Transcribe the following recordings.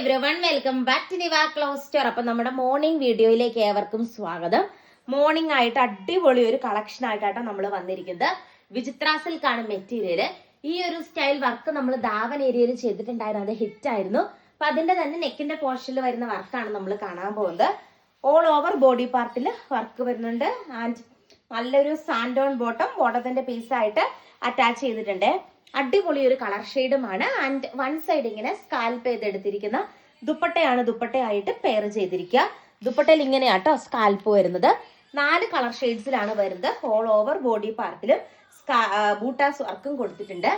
Everyone welcome back to Diva clothes store അപ്പൊ നമ്മുടെ morning വീഡിയോയിലേക്ക് ഏവർക്കും സ്വാഗതം. മോർണിംഗ് ആയിട്ട് അടിപൊളി ഒരു കളക്ഷൻ ആയിട്ടാണ് നമ്മൾ വന്നിരിക്കുന്നത്. വിചിത്ര സിൽക്കാണ് മെറ്റീരിയൽ ഈ ഒരു സ്റ്റൈൽ വർക്ക് നമ്മൾ ദാവൻ ഏരിയയിൽ ചെയ്തിട്ടുണ്ടായിരുന്നു അത് ഹിറ്റ് ആയിരുന്നു. അപ്പൊ അതിന്റെ തന്നെ നെക്കിന്റെ പോർഷനിൽ വരുന്ന വർക്കാണ് നമ്മൾ കാണാൻ പോകുന്നത്. ഓൾ ഓവർ ബോഡി പാർട്ടിൽ വർക്ക് വരുന്നുണ്ട്. ആൻഡ് നല്ലൊരു സാൻഡോൺ ബോട്ടം ബോട്ടത്തിന്റെ പീസായിട്ട് അറ്റാച്ച് ചെയ്തിട്ടുണ്ട്. അടിപൊളി ഒരു കളർ ഷെയ്ഡുമാണ് ആൻഡ് വൺ സൈഡ് ഇങ്ങനെ സ്കാൽപ്പ് ചെയ്തെടുത്തിരിക്കുന്ന ദുപ്പട്ടയാണ് ദുപ്പട്ടയായിട്ട് പെയർ ചെയ്തിരിക്കുക. ദുപ്പട്ടയിൽ ഇങ്ങനെയാട്ടോ സ്കാൽപ്പ് വരുന്നത്. നാല് കളർ ഷെയ്ഡ്സിലാണ് വരുന്നത്. ഹോൾ ഓവർ ബോഡി പാർട്ടിലും ബൂട്ടാസ് വർക്കും കൊടുത്തിട്ടുണ്ട്.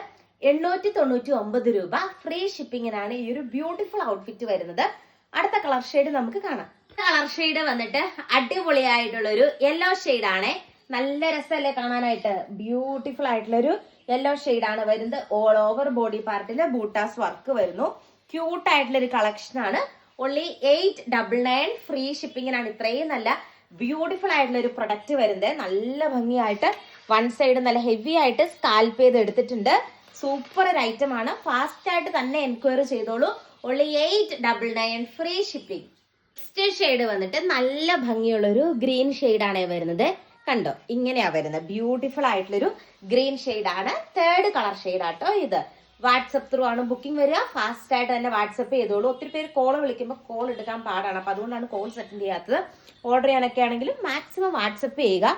എണ്ണൂറ്റി തൊണ്ണൂറ്റി ഒമ്പത് രൂപ. ഫ്രീ ഷിപ്പിങ്ങിനാണ് ഈ ഒരു ബ്യൂട്ടിഫുൾ ഔട്ട്ഫിറ്റ് വരുന്നത്. അടുത്ത കളർ ഷെയ്ഡ് നമുക്ക് കാണാം. കളർ ഷെയ്ഡ് വന്നിട്ട് അടിപൊളിയായിട്ടുള്ള ഒരു യെല്ലോ ഷെയ്ഡ് ആണ് നല്ല രസമല്ലേ കാണാനായിട്ട്? ബ്യൂട്ടിഫുൾ ആയിട്ടുള്ള ഒരു യെല്ലോ ആണ് വരുന്നത്. ഓൾ ഓവർ ബോഡി പാർട്ടിൽ ബൂട്ടാസ് വർക്ക് വരുന്നു. ക്യൂട്ട് ആയിട്ടുള്ള ഒരു കളക്ഷൻ ആണ് only eight double nine free ഷിപ്പിങ്ങിനാണ് ഇത്രയും നല്ല ബ്യൂട്ടിഫുൾ ആയിട്ടുള്ള ഒരു പ്രൊഡക്റ്റ് വരുന്നത്. നല്ല ഭംഗിയായിട്ട് വൺ സൈഡ് നല്ല ഹെവി ആയിട്ട് സ്കാൽപ്പ് ചെയ്ത് എടുത്തിട്ടുണ്ട്. സൂപ്പർ ഒരു ഐറ്റം ആണ്. ഫാസ്റ്റ് ആയിട്ട് തന്നെ എൻക്വയറി ചെയ്തോളൂ. Only eight double nine free shipping next shade വന്നിട്ട് നല്ല ഭംഗിയുള്ള ഒരു ഗ്രീൻ ആണ് വരുന്നത്. കണ്ടോ? ഇങ്ങനെയാ വരുന്നത്. ബ്യൂട്ടിഫുൾ ആയിട്ടുള്ളൊരു ഗ്രീൻ ആണ്. തേർഡ് കളർ ആട്ടോ ഇത്. വാട്സപ്പ് ത്രൂ ആണ് ബുക്കിംഗ് വരിക. ഫാസ്റ്റ് ആയിട്ട് തന്നെ വാട്സപ്പ് ചെയ്തോളൂ. ഒത്തിരി പേര് കോൾ വിളിക്കുമ്പോൾ കോൾ എടുക്കാൻ പാടാണ്. അപ്പൊ അതുകൊണ്ടാണ് കോൾ സെറ്റൻഡ് ചെയ്യാത്തത്. ഓർഡർ ചെയ്യാനൊക്കെ ആണെങ്കിലും മാക്സിമം വാട്സപ്പ് ചെയ്യുക.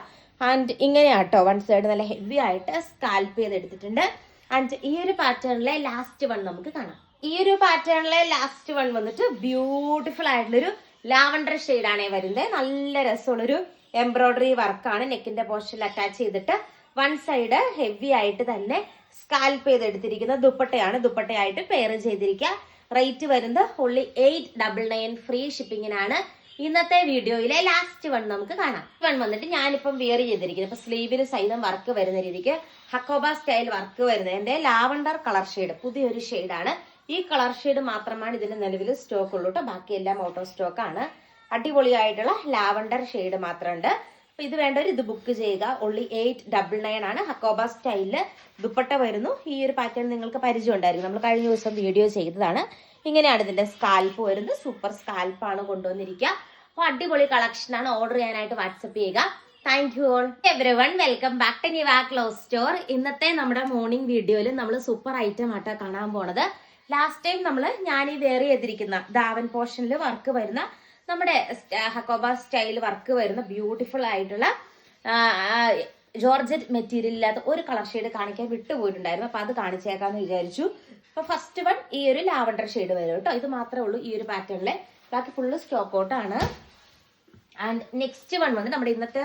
ആൻഡ് ഇങ്ങനെയാട്ടോ. വൺ സൈഡ് നല്ല ഹെവി ആയിട്ട് സ്കാൽപ്പ് ചെയ്ത് എടുത്തിട്ടുണ്ട്. ആൻഡ് ഈ ഒരു പാറ്റേണിലെ ലാസ്റ്റ് വൺ നമുക്ക് കാണാം. ഈ ഒരു പാറ്റേണിലെ ലാസ്റ്റ് വൺ വന്നിട്ട് ബ്യൂട്ടിഫുൾ ആയിട്ടുള്ളൊരു ലാവണ്ടർ ആണ് വരുന്നത് നല്ല രസമുള്ളൊരു എംബ്രോയിഡറി വർക്കാണ് നെക്കിന്റെ പോർഷനിൽ അറ്റാച്ച് ചെയ്തിട്ട് വൺ സൈഡ് ഹെവി ആയിട്ട് തന്നെ സ്കാൽപ്പ് ചെയ്തെടുത്തിരിക്കുന്ന ദുപ്പട്ടയാണ്. ദുപ്പട്ടയായിട്ട് പെയർ ചെയ്തിരിക്കുക. റേറ്റ് വരുന്നത് only eight double nine free ഷിപ്പിങ്ങിനാണ് ഇന്നത്തെ വീഡിയോയിലെ ലാസ്റ്റ് വൺ നമുക്ക് കാണാം. വൺ വന്നിട്ട് ഞാനിപ്പം വിയർ ചെയ്തിരിക്കുന്നത്. ഇപ്പൊ സ്ലീവിന് സൈതം വർക്ക് വരുന്ന രീതിക്ക് ഹക്കോബ സ്റ്റൈൽ വർക്ക് വരുന്നത്. എന്റെ ലാവണ്ടർ കളർ ഷെയ്ഡ് പുതിയൊരു ഷെയ്ഡാണ് ഈ കളർ ഷെയ്ഡ് മാത്രമാണ് ഇതിന് നിലവിൽ സ്റ്റോക്ക് ഉള്ളൂ കേട്ടോ ബാക്കിയെല്ലാം ഓട്ടോ സ്റ്റോക്ക് ആണ്. അടിപൊളിയായിട്ടുള്ള ലാവണ്ടർ ഷെയ്ഡ് മാത്രമുണ്ട്. അപ്പൊ ഇത് വേണ്ടവർ ഇത് ബുക്ക് ചെയ്യുക. ഒള്ളി എയ്റ്റ് ഡബിൾ നയൻ ആണ്. ഹക്കോബ സ്റ്റൈലിൽ ദുപ്പട്ട വരുന്നു. ഈ ഒരു പാറ്റേൺ നിങ്ങൾക്ക് പരിചയം ഉണ്ടായിരിക്കും നമ്മൾ കഴിഞ്ഞ ദിവസം വീഡിയോ ചെയ്തതാണ്. ഇങ്ങനെയാണ് ഇതിന്റെ സ്കാൽപ്പ് വരുന്നത്. സൂപ്പർ സ്കാൽപ്പാണ് കൊണ്ടുവന്നിരിക്കുക. അപ്പൊ അടിപൊളി കളക്ഷൻ ആണ്. ഓർഡർ ചെയ്യാനായിട്ട് വാട്സപ്പ് ചെയ്യുക. Thank you all everyone welcome back to Niva clothes store ഇന്നത്തെ നമ്മുടെ മോർണിംഗ് വീഡിയോയിൽ നമ്മൾ സൂപ്പർ ഐറ്റം ആട്ടോ കാണാൻ പോണത്. ലാസ്റ്റ് ടൈം നമ്മൾ ഞാൻ ഈ വേറെ ചെയ്തിരിക്കുന്ന ദാവൻ പോർഷനിൽ വർക്ക് വരുന്ന നമ്മുടെ ഹക്കോബ സ്റ്റൈൽ വർക്ക് വരുന്ന ബ്യൂട്ടിഫുൾ ആയിട്ടുള്ള ജോർജറ്റ് മെറ്റീരിയൽ ഇല്ലാത്ത ഒരു കളർ ഷെയ്ഡ് കാണിക്കാൻ വിട്ടുപോയിട്ടുണ്ടായിരുന്നു. അപ്പൊ അത് കാണിച്ചേക്കാന്ന് വിചാരിച്ചു. അപ്പൊ ഫസ്റ്റ് വൺ ഈ ഒരു ലാവണ്ടർ ഷെയ്ഡ് വരും കേട്ടോ. ഇത് മാത്രമേ ഉള്ളൂ ഈ ഒരു പാറ്റേണിലെ ബാക്കി ഫുള്ള് സ്റ്റോക്ക് ഔട്ട് ആണ്. ആൻഡ് നെക്സ്റ്റ് വൺ വന്ന് നമ്മുടെ ഇന്നത്തെ